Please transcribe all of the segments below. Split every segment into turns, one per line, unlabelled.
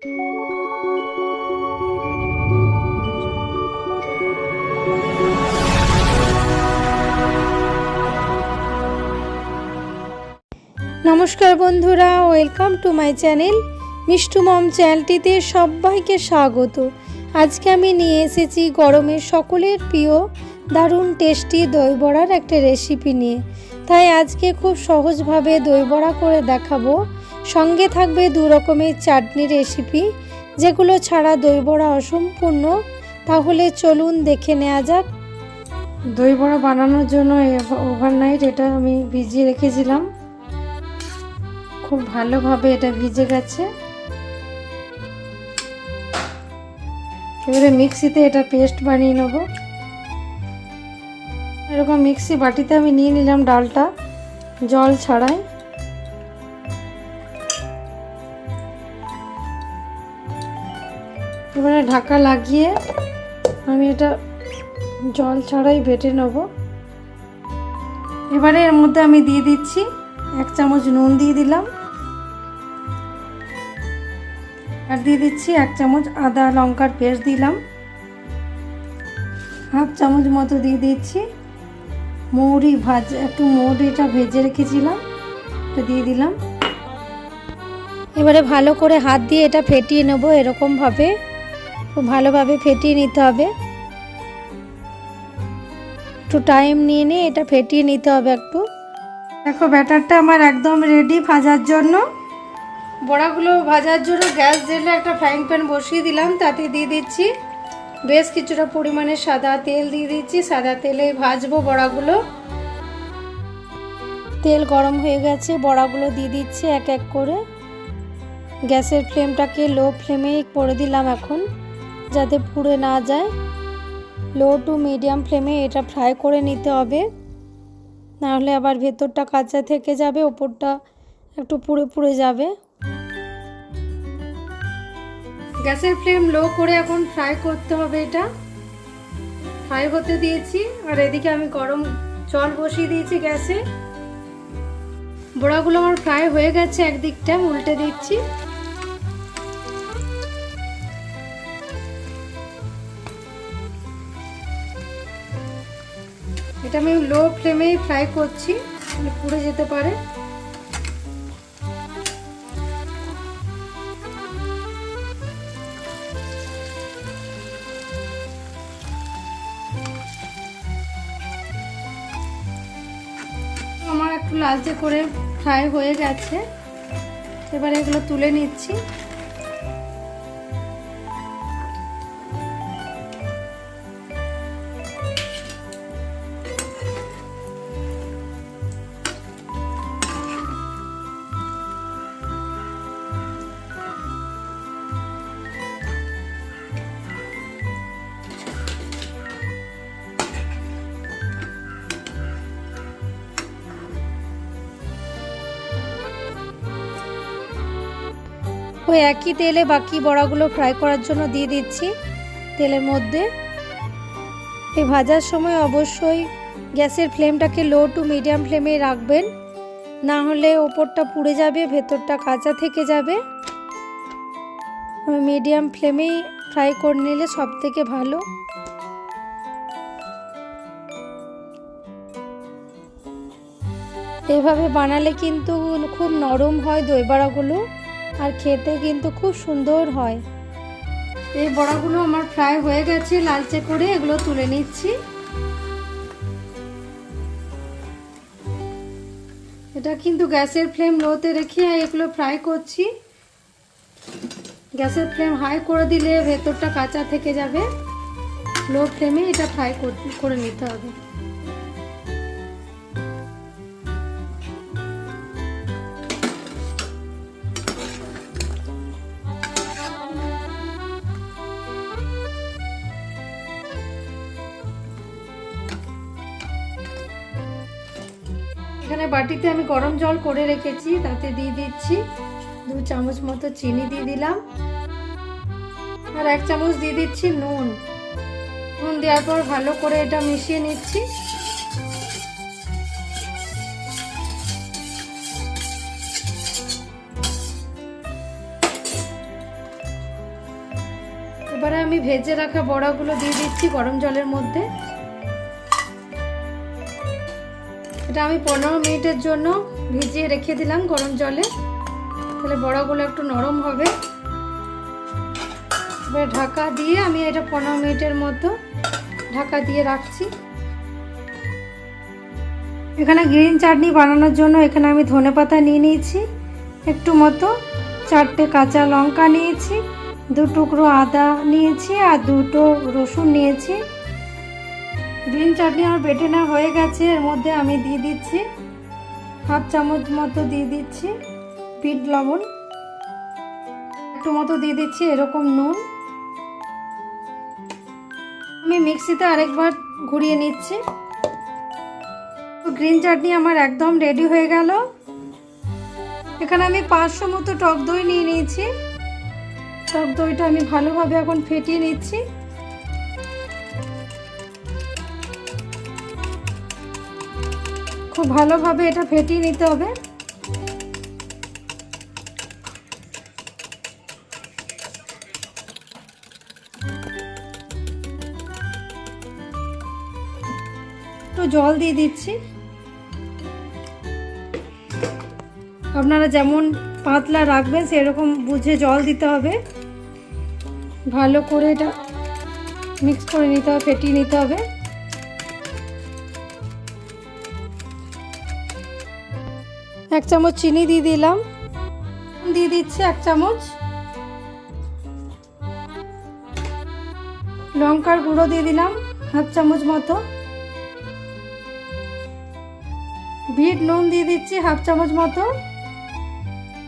নমস্কার বন্ধুরা, welcome to my channel Mishtu mom চ্যানেলটিতে সবাইকে স্বাগত। আজকে আমি নিয়ে এসেছি গরমের সকলের প্রিয় দারুণ টেস্টি দই বড়ার একটা রেসিপি নিয়ে। তাই আজকে খুব সহজভাবে দই বড়া করে দেখাবো। সঙ্গে থাকবে দু রকমের চাটনি রেসিপি যেগুলো ছাড়া দই বড়া অসম্পূর্ণ। তাহলে চলুন দেখে নেওয়া যাক। দই বড়া বানানোর জন্য ওভারনাইট এটা আমি ভিজিয়ে রেখেছিলাম। খুব ভালোভাবে এটা ভিজে গেছে। এবারে মিক্সিতে এটা পেস্ট বানিয়ে নেব। এরকম মিক্সি বাটিতে আমি নিয়ে নিলাম ডালটা, জল ছাড়াই। এবারে ঢাকা লাগিয়ে আমি এটা জল ছাড়াই বেটে নেব। এবারে এর মধ্যে আমি দিয়ে দিচ্ছি এক চামচ নুন দিয়ে দিলাম। আর দিয়ে দিচ্ছি এক চামচ আদা লঙ্কার পেস্ট দিলাম। হাফ চামচ মতো দিয়ে দিচ্ছি মৌরি ভাজ, একটু মৌরিটা ভেজে রেখেছিলাম, এটা দিয়ে দিলাম। এবারে ভালো করে হাত দিয়ে এটা ফেটিয়ে নেব এরকমভাবে। খুব ভালোভাবে ফেটিয়ে নিতে হবে। একটু টাইম নিয়ে নিয়ে এটা ফেটিয়ে নিতে হবে একটু। দেখো, ব্যাটারটা আমার একদম রেডি ভাজার জন্য। বড়াগুলো ভাজার জন্য গ্যাস জেলে একটা ফ্রাইং প্যান বসিয়ে দিলাম, তাতে দিয়ে দিচ্ছি। বেশ কিছুটা পরিমাণে সাদা তেল দিয়ে দিচ্ছি, সাদা তেলে ভাজবো বড়াগুলো। তেল গরম হয়ে গেছে, বড়াগুলো দিয়ে দিচ্ছি এক এক করে। গ্যাসের ফ্লেমটাকে লো ফ্লেমে করে দিলাম এখন। যাতে পুড়ে না যায়। লো টু মিডিয়াম ফ্লেমে এটা ফ্রাই করে নিতে হবে। নাহলে আবার ভেতরটা কাঁচা থেকে যাবে, ওপরটা একটু পুড়ে পুড়ে যাবে। গ্যাসের ফ্লেম লো করে এখন ফ্রাই করতে হবে এটা। ফ্রাই হতে দিয়েছি, আর এদিকে আমি গরম জল বসিয়ে দিয়েছি গ্যাসে। বড়াগুলো আমার ফ্রাই হয়ে গেছে একদিকটা, উল্টে দিচ্ছি। এটা আমি লো ফ্লেমেই ফ্রাই করছি পুড়ে যেতে পারে। আমার একটু লালচে করে ফ্রাই হয়ে গেছে। এবার এগুলো তুলে নিচ্ছি। ওই একই তেলে বাকি বড়াগুলো ফ্রাই করার জন্য দিয়ে দিচ্ছি তেলের মধ্যে। এই ভাজার সময় অবশ্যই গ্যাসের ফ্লেমটাকে লো টু মিডিয়াম ফ্লেমে রাখবেন। না হলে ওপরটা পুড়ে যাবে, ভেতরটা কাঁচা থেকে যাবে। মিডিয়াম ফ্লেমেই ফ্রাই করে নিলে সব থেকে ভালো। এভাবে বানালে কিন্তু খুব নরম হয় দই বড়াগুলো। আর খেতে কিন্তু খুব সুন্দর হয়। এই বড়াগুলো আমার ফ্রাই হয়ে গেছে, লালচে করে এগুলো তুলে নিচ্ছি। এটা কিন্তু গ্যাসের ফ্লেম লোতে রেখে এগুলো ফ্রাই করছি। গ্যাসের ফ্লেম হাই করে দিলে ভেতরটা কাঁচা থেকে যাবে। লো ফ্লেমে এটা ফ্রাই করে নিতে হবে। বাটিতে আমি গরম জল করে রেখেছি, তাতে দিয়ে দিচ্ছি দু চামচ মতো চিনি দিয়ে দিলাম। আর এক চামচ দিয়ে দিচ্ছি নুন। নুন দেওয়ার পর ভালো করে এটা মিশিয়ে নিচ্ছি। এবারে আমি ভেজে রাখা বড়াগুলো দিয়ে দিচ্ছি গরম জলের মধ্যে। এটা আমি পনেরো মিনিটের জন্য ভিজিয়ে রেখে দিলাম গরম জলে। তাহলে বড়াগুলো একটু নরম হবে। এবার ঢাকা দিয়ে আমি এটা পনেরো মিনিটের মতো ঢাকা দিয়ে রাখছি। এখানে গ্রিন চাটনি বানানোর জন্য এখানে আমি ধনেপাতা নিয়ে নিয়েছি। একটু মতো চারটে কাঁচা লঙ্কা নিয়েছি। দু টুকরো আদা নিয়েছি আর দুটো রসুন নিয়েছি। গ্রিন চাটনি আমার বেটে না হয়ে গেছে, এর মধ্যে আমি দিয়ে দিচ্ছি হাফ চামচ মতো দিয়ে দিচ্ছি বিট লবণ, একটু মতো দিয়ে দিচ্ছি এরকম নুন। আমি মিক্সিতে আরেকবার ঘুরিয়ে নিচ্ছি। গ্রিন চাটনি আমার একদম রেডি হয়ে গেল। এখানে আমি পাঁচশো মতো টক দই নিয়ে নিয়েছি। টক দইটা আমি ভালোভাবে এখন ফেটিয়ে নিচ্ছি। খুব ভালোভাবে এটা ফেটিয়ে নিতে হবে। একটু জল দিয়ে দিচ্ছি। আপনারা যেমন পাতলা রাখবেন, সেরকম বুঝে জল দিতে হবে। ভালো করে এটা মিক্স করে নিতে হবে, ফেটিয়ে নিতে হবে। এক চামচ চিনি দিয়ে দিলাম। দিয়ে দিচ্ছি এক চামচ। লঙ্কার গুঁড়ো দিয়ে দিলাম হাফ চামচ মতো। বিট নুন দিয়ে দিচ্ছি হাফ চামচ মতো।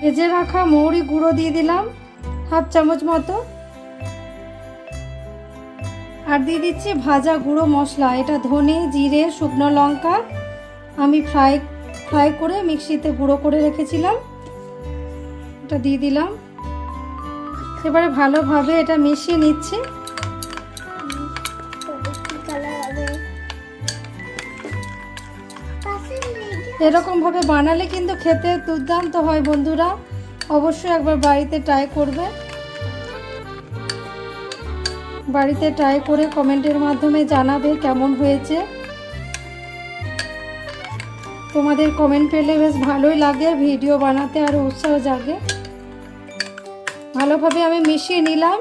ভেজে রাখা মৌরি গুঁড়ো দিয়ে দিলাম হাফ চামচ মতো। আর দিয়ে দিচ্ছি ভাজা গুঁড়ো মশলা, এটা ধনে, জিরে, শুকনো লঙ্কা। আমি ফ্রাই ফ্রাই করে মিক্সিতে গুঁড়ো করে রেখেছিলাম। এটা দিয়ে দিলাম। এবারে ভালোভাবে এটা মিশিয়ে নিচ্ছি। এরকমভাবে বানালে কিন্তু খেতে দুর্দান্ত হয় বন্ধুরা। অবশ্যই একবার বাড়িতে ট্রাই করবে। বাড়িতে ট্রাই করে কমেন্টের মাধ্যমে জানাবে কেমন হয়েছে। তোমাদের কমেন্ট পেলে বেশ ভালোই লাগে ভিডিও বানাতে আরও উৎসাহ জাগে। ভালোভাবে আমি মিশিয়ে নিলাম।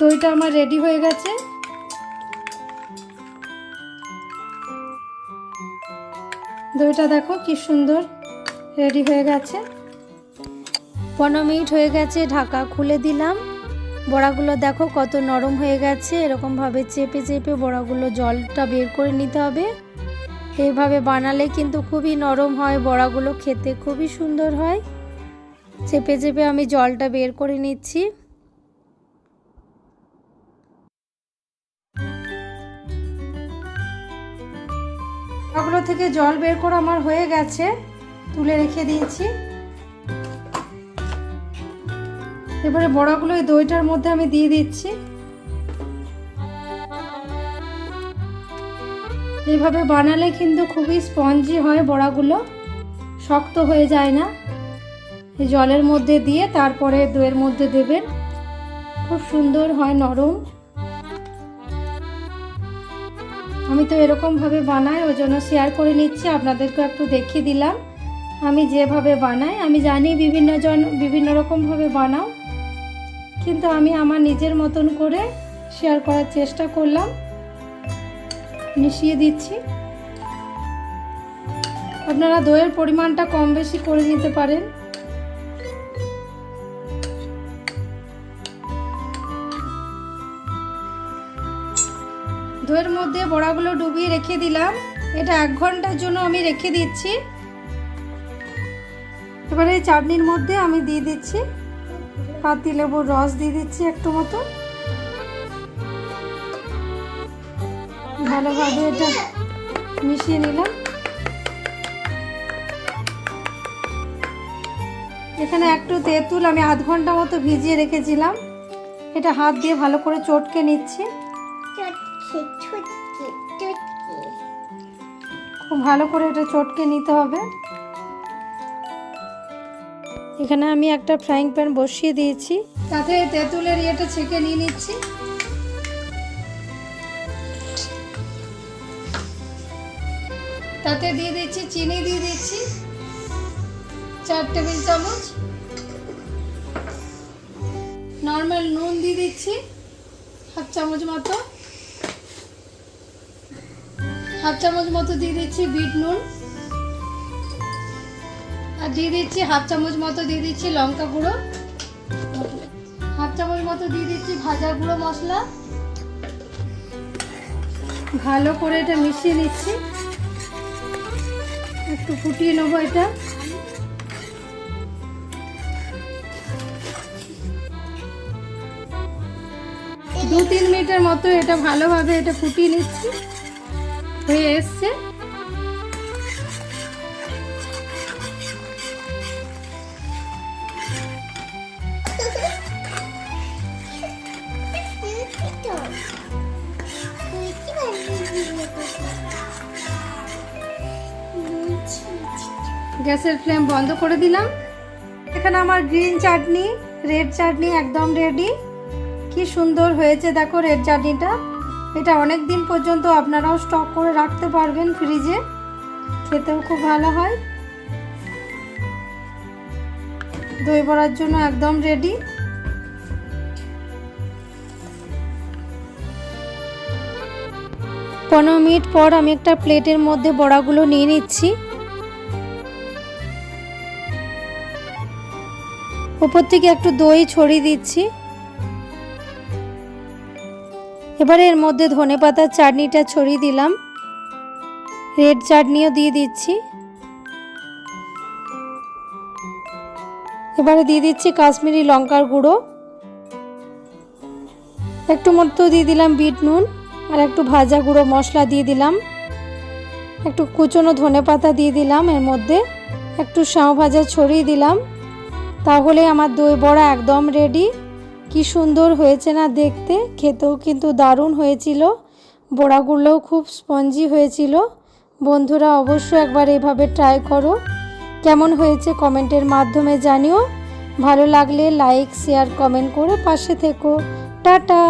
দইটা আমার রেডি হয়ে গেছে। দইটা দেখো কি সুন্দর রেডি হয়ে গেছে। পনেরো মিনিট হয়ে গেছে, ঢাকা খুলে দিলাম। বড়াগুলো দেখো কত নরম হয়ে গেছে। এরকমভাবে চেপে চেপে বড়াগুলো জলটা বের করে নিতে হবে। এইভাবে বানালে কিন্তু খুবই নরম হয়, বড়াগুলো খেতে খুবই সুন্দর হয়। চেপে চেপে আমি জলটা বের করে নিচ্ছি। ওগুলো থেকে জল বের করা আমার হয়ে গেছে, তুলে রেখে দিয়েছি। এবারে বড়াগুলো এই দইটার মধ্যে আমি দিয়ে দিচ্ছি। এইভাবে বানালে কিন্তু খুবই স্পঞ্জি হয় বড়াগুলো। শক্ত হয়ে যায় না। জলের মধ্যে দিয়ে তারপরে দইয়ের মধ্যে দেবেন। খুব সুন্দর হয় নরম। আমি তো এরকমভাবে বানাই, ওই জন্য শেয়ার করে নিচ্ছি আপনাদেরকে একটু দেখিয়ে দিলাম। আমি যেভাবে বানাই, আমি জানি বিভিন্ন জন, বিভিন্ন রকমভাবে বানাও। কিন্তু আমি আমার নিজের মতন করে শেয়ার করার চেষ্টা করলাম। মিশিয়ে দিচ্ছি। আপনারা দইয়ের পরিমাণটা কম বেশি করে নিতে পারেন। দইয়ের মধ্যে বড়াগুলো ডুবিয়ে রেখে দিলাম। এটা এক ঘণ্টার জন্য আমি রেখে দিচ্ছি। এবারে চাটনির মধ্যে আমি দিয়ে দিচ্ছি। পাতি লেবুর রস দিয়ে দিচ্ছি একটু মতো। ভালোভাবে এটা মিশিয়ে নিলাম। এখানে একটু তেঁতুল আমি আধ ঘণ্টা মতো ভিজিয়ে রেখেছিলাম। এটা হাত দিয়ে ভালো করে চটকে নিচ্ছি। খুব ভালো করে এটা চটকে নিতে হবে। এখানে আমি একটা ফ্রাইং প্যান বসিয়ে দিয়েছি। তাতে তেঁতুলের ইয়েটা ছেঁকে নিয়ে নিচ্ছি। তাতে দিয়ে দিচ্ছি চিনি, দিয়ে দিচ্ছি চার টেবিল চামচ। নর্মাল নুন দিয়ে দিচ্ছি, হাফ চামচ মতো। হাফ চামচ মতো দিয়ে দিচ্ছি বিট নুন। আর দিয়ে দিচ্ছি হাফ চামচ মতো দিয়ে দিচ্ছি লঙ্কা গুঁড়ো। হাফ চামচ মতো দিয়ে দিচ্ছি ভাজা গুঁড়ো মশলা। ভালো করে এটা মিশিয়ে নিচ্ছি। একটু ফুটিয়ে নেব এটা। দু তিন মিনিটের মতো এটা ভালোভাবে এটা ফুটিয়ে নিচ্ছি। হয়ে এসছে। গ্যাসের ফ্লেম বন্ধ করে দিলাম। এখানে আমার গ্রিন চাটনি, রেড চাটনি একদম রেডি কি সুন্দর হয়েছে দেখো রেড চাটনিটা। এটা অনেক দিন পর্যন্ত আপনারাও স্টক করে রাখতে পারবেন ফ্রিজে খেতেও খুব ভালো হয়। দই বড়ার জন্য একদম রেডি পনেরো মিনিট পর আমি একটা প্লেটের মধ্যে বড়াগুলো নিয়ে নিচ্ছি। উপর থেকে একটু দই ছড়িয়ে দিচ্ছি। এবারে এর মধ্যে ধনে পাতার চাটনিটা ছড়িয়ে দিলাম। রেড চাটনিও দিয়ে দিচ্ছি। এবারে দিয়ে দিচ্ছি কাশ্মীরি লঙ্কার গুঁড়ো। একটু মতো দিয়ে দিলাম বিট নুন আর একটু ভাজা গুঁড়ো মশলা দিয়ে দিলাম। একটু কুচনো ধনে পাতা দিয়ে দিলাম এর মধ্যে। একটু শাও ভাজা ছড়িয়ে দিলাম। তাহলে আমার দই বড়া একদম রেডি কি সুন্দর হয়েছে না দেখতে, খেতেও কিন্তু দারুণ হয়েছিল। বড়াগুলোও খুব স্পঞ্জি হয়েছিল। বন্ধুরা অবশ্যই একবার এভাবে ট্রাই করো। কেমন হয়েছে কমেন্টের মাধ্যমে জানিও। ভালো লাগলে লাইক শেয়ার কমেন্ট করে পাশে থেকো। টাটা!